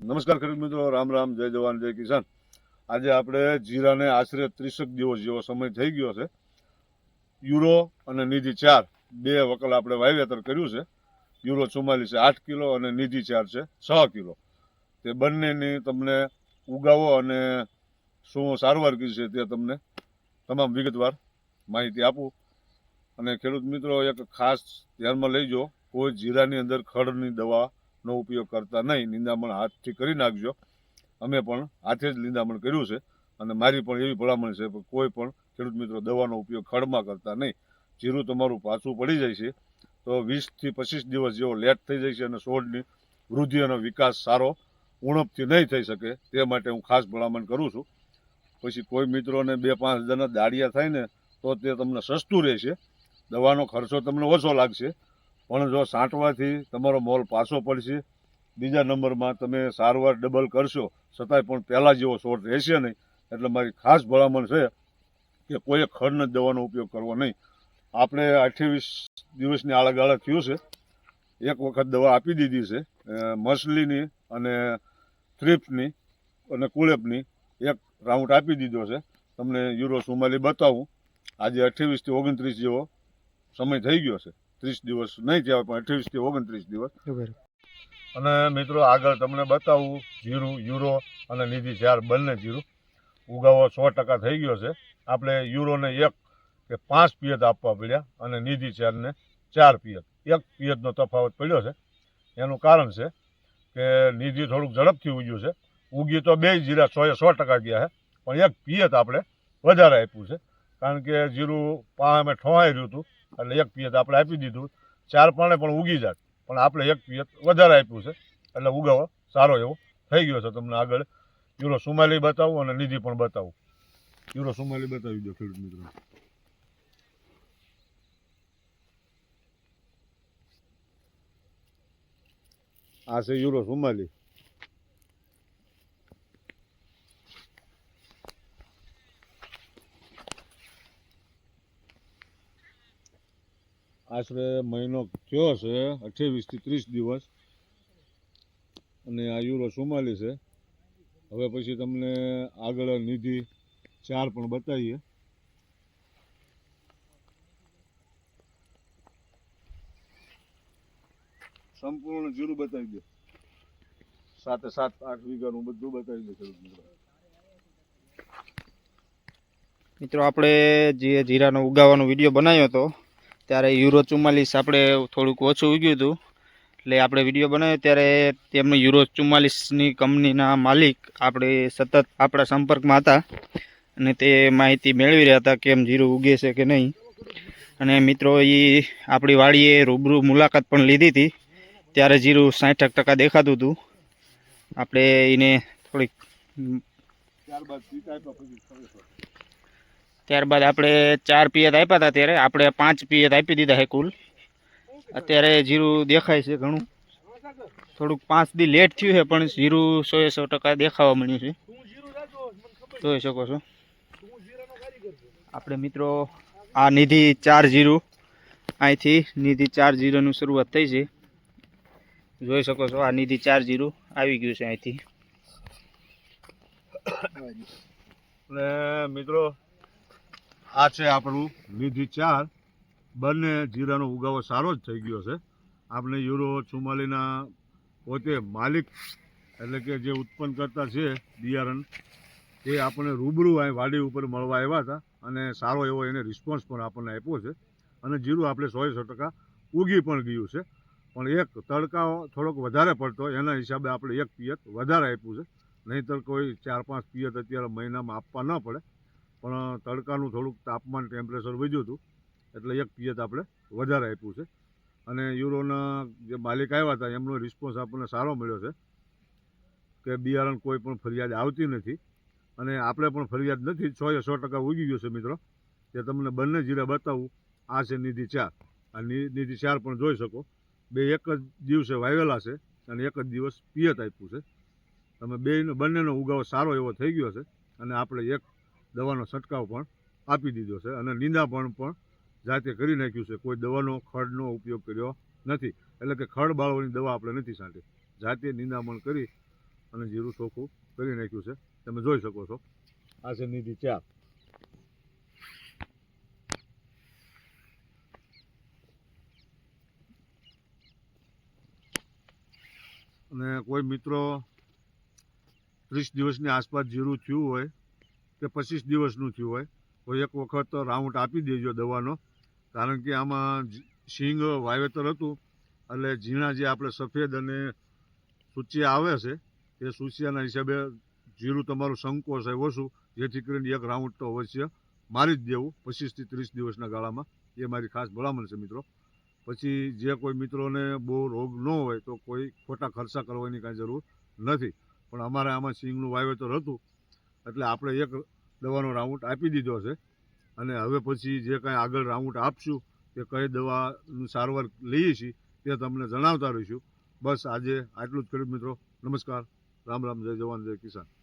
નમસ્કાર ખેડૂત મિત્રો, રામ રામ, જય જવાન, જય કિસાન. આજે આપણે જીરાને આશરે ત્રીસેક દિવસ જેવો સમય થઈ ગયો છે. યુરો અને નિધિ ચાર, બે વકલ આપણે વાવેતર કર્યું છે. યુરો ચુમ્માલીસ આઠ કિલો અને નિધિ ચાર છે, છ કિલો. તે બંનેની તમને ઉગાવો અને શું સારવાર કરી છે તે તમને તમામ વિગતવાર માહિતી આપું. અને ખેડૂત મિત્રો, એક ખાસ ધ્યાનમાં લઈજો કોઈ જીરાની અંદર ખડની દવાનો ઉપયોગ કરતા નહીં. નિંદામણ હાથથી કરી નાખજો. અમે પણ હાથે જ નિંદામણ કર્યું છે અને મારી પણ એવી ભલામણ છે કે કોઈ પણ ખેડૂત મિત્રો દવાનો ઉપયોગ ખડમાં કરતા નહીં. જીરું તમારું પાછું પડી જાય છે. તો વીસથી પચીસ દિવસ જેવો લેટ થઈ જાય છે અને છોડની વૃદ્ધિ અને વિકાસ સારો ઉણપથી નહીં થઈ શકે. તે માટે હું ખાસ ભલામણ કરું છું. પછી કોઈ મિત્રોને બે પાંચ જણા દાડિયા થાય ને તો તે તમને સસ્તું રહેશે. દવાનો ખર્ચો તમને ઓછો લાગશે. પણ જો સાંટવાથી તમારો મોલ પાછો પડશે, બીજા નંબરમાં તમે સારવાર ડબલ કરશો, છતાંય પણ પહેલાં જેવો શોર્ટ રહેશે નહીં. એટલે મારી ખાસ ભલામણ છે કે કોઈએ ખડને દવાનો ઉપયોગ કરવો નહીં. આપણે અઠ્યાવીસ દિવસની આળાગાળા થયું છે. એક વખત દવા આપી દીધી છે મસલીની અને થ્રીપ્સની અને કુળેપની એક રાઉન્ડ આપી દીધો છે. તમને યુરો સુમાલી બતાવું. આજે અઠ્યાવીસથી ઓગણત્રીસ જેવો સમય થઈ ગયો છે. ત્રીસ દિવસ નહીં થયા પણ અઠ્યાવીસથી ઓગણત્રીસ દિવસ. અને મિત્રો આગળ તમને બતાવું જીરું યુરો અને નિધિ ચાર બંને જીરું. ઉગાવો સો ટકા થઈ ગયો છે. આપણે યુરોને એક કે પાંચ પિયત આપવા પડ્યા અને નિધિ ચારને ચાર પિયત. એક પિયતનો તફાવત પડ્યો છે. એનું કારણ છે કે નિધિ થોડુંક ઝડપથી ઉગ્યું છે. ઉગી તો બે જીરા સો એ સો ટકા ગયા છે પણ એક પિયત આપણે વધારે આપ્યું છે. કારણ કે જીરું પા અમે ઠોવાઈ રહ્યું હતું. એટલે એક પિયત આપણે આપી દીધું. ચાર પાણે પણ ઉગી જાત. પણ આપણે એક પિયત વધારે આપ્યું છે. એટલે ઉગાવો. સારો એવો. થઈ ગયો છે તમને આગળ. યુરો સુમાલી બતાવું અને નિધિ પણ બતાવું. યુરો સુમાલી બતાવી દો ખેડૂત મિત્રો. આ છે યુરો સુમાલી. આશરે મહિનો થયો છે અઠ્યાવીસથી ત્રીસ દિવસ. અને આ યુરો ચુમ્માલીસ છે. હવે પછી તમને આગળ નિધિ ચાર પણ બતાવીએ. સંપૂર્ણ જીરું બતાવી દે. સાતે સાત, આઠ વીઘાનું બધું બતાવી દો ખેડૂત મિત્રો. આપણે જે જીરાનો ઉગાવાનો વીડિયો બનાવ્યો હતો ત્યારે યુરો ચુમ્માલીસ આપણે થોડુંક ઓછું ઉગ્યું હતું. એટલે આપણે વીડિયો બનાવ્યો ત્યારે તેમનો યુરો ચુમ્માલીસની કંપનીના માલિક આપણે સતત આપણા સંપર્કમાં હતા અને તે માહિતી મેળવી રહ્યા હતા કેમ જીરું ઉગે છે કે નહીં. અને મિત્રો એ આપણી વાડીએ રૂબરૂ મુલાકાત પણ લીધી હતી. ત્યારે જીરું સાઠ ટકા દેખાતું હતું. આપણે એને થોડીક પિતા આપ્યા પછી ખરેખર. ત્યારબાદ આપણે ચાર પિયત આપ્યા હતા ત્યારે આપણે પાંચ પિયત આપી દીધા છે કુલ. અત્યારે જીરું દેખાય છે ઘણું. થોડુંક પાંચ દી લેટ થયું છે, પણ જીરું સો એ સો ટકા દેખાવા મળ્યું છે. જોઈ શકો છો. આપણે મિત્રો, આ નિધિ ચાર જીરું. અહીંથી નિધિ ચાર જીરોની શરૂઆત થઈ છે. જોઈ શકો છો, આ નિધિ ચાર જીરું આવી ગયું છે અહીંથી. મિત્રો આ છે આપણું નિધિ ચાર. બંને જીરાનો ઉગાવો સારો જ થઈ ગયો છે. આપણે યુરો ચુમાલીના પોતે માલિક એટલે કે જે ઉત્પન્ન કરતા છે બિયારણ, એ આપણે રૂબરૂ અહીં વાડી ઉપર મળવા આવ્યા હતા અને સારો એવો એને રિસ્પોન્સ પણ આપણને આપ્યો છે. અને જીરું આપણે સો સો ટકા ઉગી પણ ગયું છે. પણ એક તડકાઓ થોડોક વધારે પડતો, એના હિસાબે આપણે એક પિયત વધારે આપ્યું છે. નહીંતર કોઈ ચાર પાંચ પિયત અત્યારે મહિનામાં આપવા ન પડે. પણ તડકાનું થોડુંક તાપમાન ટેમ્પરેચર વધ્યું હતું, એટલે એક પિયત આપણે વધારે આપ્યું છે. અને યુરોના જે માલિક આવ્યા હતા, એમનો રિસ્પોન્સ આપણને સારો મળ્યો છે કે બિયારણ કોઈ પણ ફરિયાદ આવતી નથી. અને આપણે પણ ફરિયાદ નથી, સો એ સો ટકા ઉગી ગયો છે મિત્રો. તે તમને બંને જીરા બતાવું, આ છે નિધિ ચાર. આ નિધિ ચાર પણ જોઈ શકો. બે એક જ દિવસે વાવેલા છે અને એક જ દિવસ પિયત આપ્યું છે. તમે બે બંનેનો ઉગાવ સારો એવો થઈ ગયો છે. અને આપણે એક દવાનો છંટકાવ પણ આપી દીધો છે અને નિંદાપણ પણ જાતે કરી નાખ્યું છે. કોઈ દવાનો, ખડનો ઉપયોગ કર્યો નથી. એટલે કે ખડ બાળવાની દવા આપણે નથી છાંટી. જાતે નિંદામણ કરી અને જીરું ચોખ્ખું કરી નાખ્યું છે. તમે જોઈ શકો છો. આ છે નિધિ ચાર અને કોઈ મિત્રો ત્રીસ દિવસની આસપાસ જીરું થયું હોય કે પચીસ દિવસનું થયું હોય, તો એક વખત રાઉન્ડ આપી દેજો દવાનો. કારણ કે આમાં સિંગ વાવેતર હતું, એટલે ઝીણા જે આપણે સફેદ અને સૂચિયા આવે છે, એ સૂચિયાના હિસાબે જીરું તમારું સંકોચ હોય ઓછું, જેથી કરીને એક રાઉન્ડ તો અવશ્ય મારી જ દેવું પચીસથી ત્રીસ દિવસના ગાળામાં. એ મારી ખાસ ભલામણ છે મિત્રો. પછી જે કોઈ મિત્રોને બહુ રોગ ન હોય, તો કોઈ ખોટા ખર્ચા કરવાની કાંઈ જરૂર નથી. પણ અમારે આમાં સિંગનું વાવેતર હતું એટલે આપણે એક દવાનો રાઉન્ડ આપી દીધો છે. અને હવે પછી જે કાંઈ આગળ રાઉન્ડ આપશું, કે કઈ દવાનું સારવાર લઈએ છીએ તે તમને જણાવતા રહીશું. બસ આજે આટલું જ ખેડૂત મિત્રો. નમસ્કાર. રામ રામ, જય જવાન, જય કિસાન.